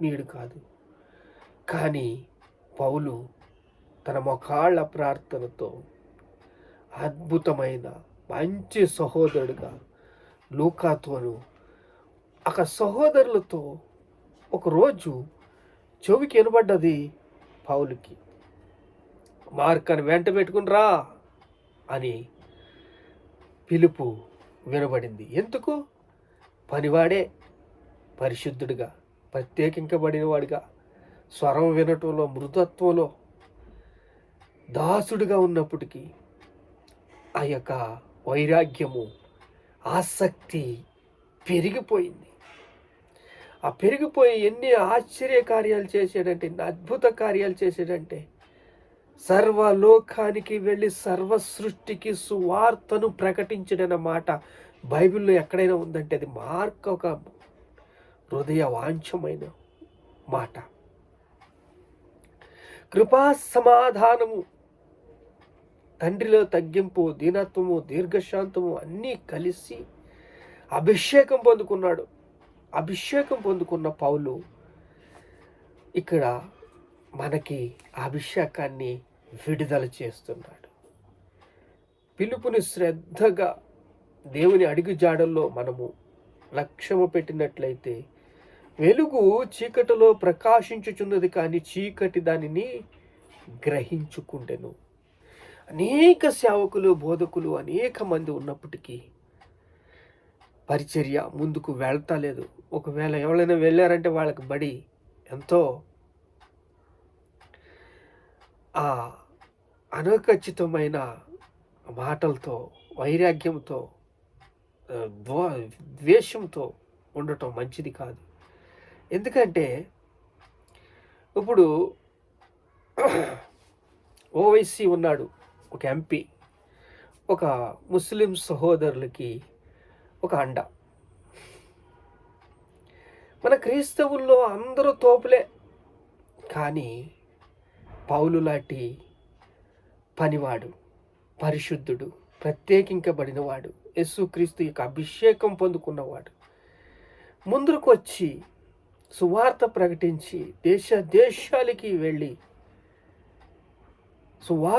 ఆత్మీయుడు కాదు. కానీ పౌలు తన మొకాళ్ళ ప్రార్థనతో అద్భుతమైన మంచి సహోదరుడుగా లూకాతోను ఒక సహోదరులతో ఒకరోజు చెవికి వినబడ్డది పౌలుకి మార్కని వెంట పెట్టుకుని రా అని పిలుపు వినబడింది. ఎందుకు? పనివాడే పరిశుద్ధుడిగా ప్రత్యేకింపబడినవాడిగా స్వరం వినటంలో మృదత్వంలో దాసుడిగా ఉన్నప్పటికీ ఆ యొక్క వైరాగ్యము ఆసక్తి పెరిగిపోయింది. ఆ పెరిగిపోయి ఎన్ని ఆశ్చర్య కార్యాలు చేసాడంటే ఎన్ని అద్భుత కార్యాలు చేసాడంటే సర్వలోకానికి వెళ్ళి సర్వ సృష్టికి సువార్తను ప్రకటించడన్న మాట బైబిల్లో ఎక్కడైనా ఉందంటే అది మార్క్ ఒక హృదయ వాంఛమైన మాట. కృపా సమాధానము తండ్రిలో తగ్గింపు దీనత్వము దీర్ఘశాంతము అన్నీ కలిసి అభిషేకం పొందుకున్నాడు. అభిషేకం పొందుకున్న పౌలు ఇక్కడ మనకి అభిషేకాన్ని విడుదల చేస్తున్నాడు. పిలుపుని శ్రద్ధగా దేవుని అడుగు జాడల్లో మనము లక్ష్యము పెట్టినట్లయితే వెలుగు చీకటిలో ప్రకాశించుచున్నది కానీ చీకటి దానిని గ్రహించుకుంటెను అనేక సేవకులు బోధకులు అనేక మంది ఉన్నప్పటికీ పరిచర్య ముందుకు వెళ్తలేదు ఒకవేళ ఎవరైనా వెళ్ళారంటే వాళ్ళకి బడి ఎంతో ఆ అనఖచ్చితమైన మాటలతో వైరాగ్యంతో ద్వేషంతో ఉండటం మంచిది కాదు. ఎందుకంటే ఇప్పుడు ఓవైసీ ఉన్నాడు ఒక ఎంపీ ఒక ముస్లిం సహోదరులకి ఒక అండ. మన క్రీస్తవుల్లో అందరూ తోపులే కానీ పౌలు లాంటి పనివాడు పరిశుద్ధుడు ప్రత్యేకించబడినవాడు యేసుక్రీస్తు యొక్క అభిషేకం పొందుకున్నవాడు ముందుకు వచ్చి సువార్త ప్రకటించి దేశ దేశాలకి వెళ్ళి సువార్త